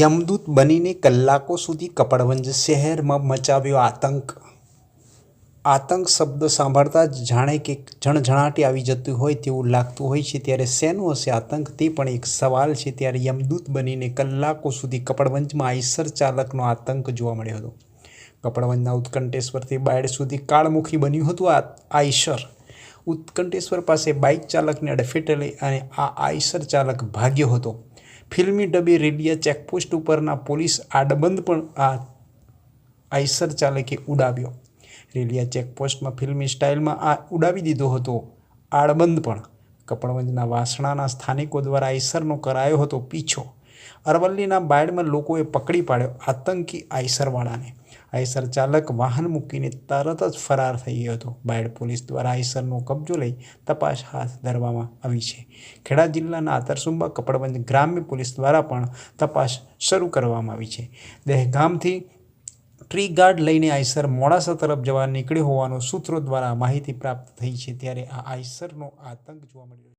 યમદૂત બનીને કલાકો સુધી કપડવંજ શહેરમાં મચાવ્યો આતંક. આતંક શબ્દ સાંભળતા જ જાણે કે જણઝણાટી આવી જતું હોય તેવું લાગતું હોય છે. ત્યારે શેનો હશે આતંક તે પણ એક સવાલ છે. ત્યારે યમદૂત બનીને કલાકો સુધી કપડવંજમાં આઈસર ચાલકનો આતંક જોવા મળ્યો હતો. કપડવંજના ઉત્કંઠેશ્વરથી બાયડ સુધી કાળમુખી બન્યું હતું આ આઈસર. ઉત્કંઠેશ્વર પાસે બાઇક ચાલકને અડફેટે લઈ અને આ આઈસર ચાલક ભાગ્યો હતો. ફિલ્મી ડબી રેડિયા ચેકપોસ્ટ ઉપરના પોલીસ આડબંધ પણ આ આઈસર ચાલકે ઉડાવ્યો. રેલિયા ચેકપોસ્ટમાં ફિલ્મી સ્ટાઇલમાં આ ઉડાવી દીધો હતો. આડબંધ પણ. કપડવંજના વાસણાના સ્થાનિકો દ્વારા આઈસરનો કરાયો હતો પીછો. અરવલ્લીના બાયડમાં લોકોએ પકડી પાડ્યો આતંકી આઈસરવાળાને. આઈસર ચાલક વાહન મૂકીને તરત જ ફરાર થઈ ગયો હતો. બાયડ પોલીસ દ્વારા આઈસરનો કબજો લઈ તપાસ હાથ ધરવામાં આવી છે. ખેડા જિલ્લાના આતરસુંબા કપડબંધ ગ્રામ્ય પોલીસ દ્વારા પણ તપાસ શરૂ કરવામાં આવી છે. દહેગામથી ટ્રી ગાર્ડ લઈને આઈસર મોડાસા તરફ જવા નીકળ્યો હોવાનું સૂત્રો દ્વારા માહિતી પ્રાપ્ત થઈ છે. ત્યારે આ આઈસરનો આતંક જોવા મળ્યો